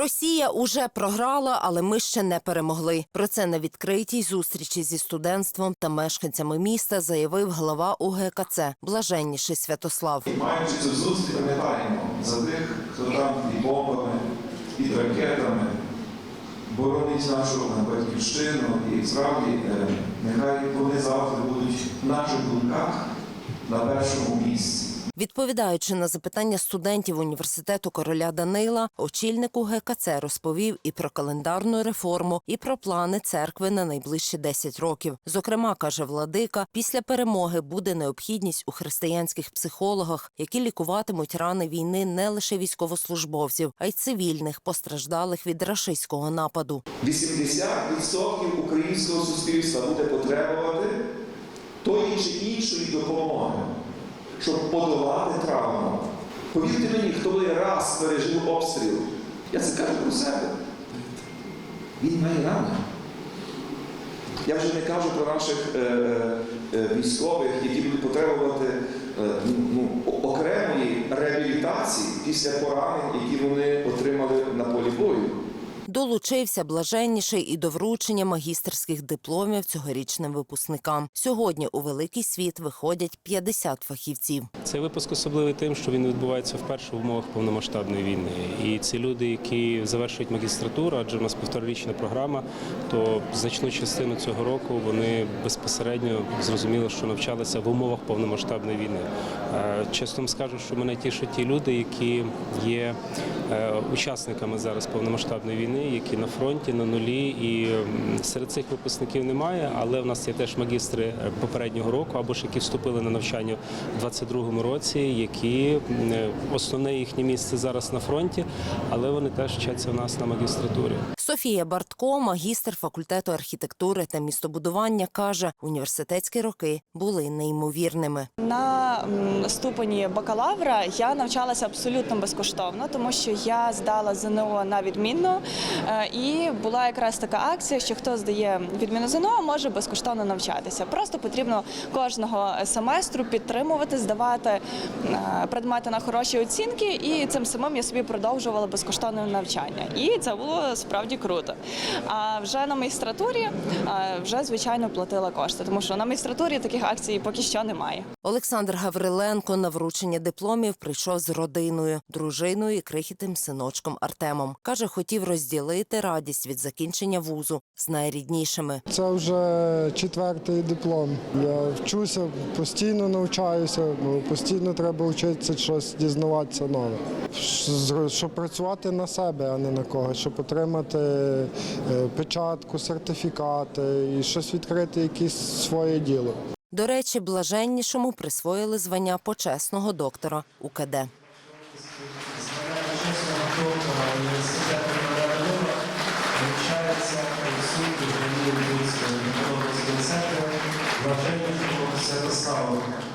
Росія уже програла, але ми ще не перемогли. Про це на відкритій зустрічі зі студентством та мешканцями міста заявив глава УГКЦ Блаженніший Святослав. Маючи цю зустріч, пам'ятаємо за тих, хто там під бомбами, під ракетами боронить нашу батьківщину і справді е, нехай вони завтра будуть в наших думках на першому місці. Відповідаючи на запитання студентів університету короля Данила, очільник УГКЦ розповів і про календарну реформу, і про плани церкви на найближчі 10 років. Зокрема, каже владика, після перемоги буде необхідність у християнських психологах, які лікуватимуть рани війни не лише військовослужбовців, а й цивільних, постраждалих від рашистського нападу. 80% українського суспільства буде потребувати тої чи іншої допомоги, щоб подолати травму. Повірте мені, хто буде раз пережив обстріл, я це кажу про себе. Він має рани. Я вже не кажу про наших е, е, військових, які будуть потребувати е, ну, окремої реабілітації після поранень, які вони отримали на полі бою. Долучився блаженніший і до вручення магістерських дипломів цьогорічним випускникам. Сьогодні у великий світ виходять 50 фахівців. Цей випуск особливий тим, що він відбувається вперше в умовах повномасштабної війни. І ці люди, які завершують магістратуру, адже в нас півторарічна програма, то значну частину цього року вони безпосередньо зрозуміли, що навчалися в умовах повномасштабної війни. Е, Чесно скажу, що мене тішать ті люди, які є учасниками зараз повномасштабної війни, які на фронті, на нулі. І серед цих випускників немає, але в нас є теж магістри е, попереднього року або ж які вступили на навчання в 22-му році, які е, основне їхнє місце зараз на фронті, але вони теж вчаться в нас на магістратурі. Софія Бартко, магістр факультету архітектури та містобудування, каже, університетські роки були неймовірними. На ступені бакалавра я навчалася абсолютно безкоштовно, тому що я здала ЗНО на відмінно, Е, і була якраз така акція, що хто здає відмінно ЗНО, може безкоштовно навчатися. Просто потрібно кожного семестру підтримувати, здавати е, предмети на хороші оцінки, і цим самим я собі продовжувала безкоштовне навчання. І це було справді круто. А вже на магістратурі е, вже звичайно платила кошти, тому що на магістратурі таких акцій поки що немає. Олександр Гавриленко на вручення дипломів прийшов з родиною, дружиною і крихітним синочком Артемом. Каже, хотів розділити радість від закінчення вузу з найріднішими. Це вже четвертий диплом. Я вчуся, постійно навчаюся, постійно треба вчитися щось дізнаватися нове. Щоб працювати на себе, а не на когось, щоб отримати е, печатку, сертифікати і щось відкрити, якесь своє діло. До речі, блаженнішому присвоїли звання почесного доктора УКД. Присутні в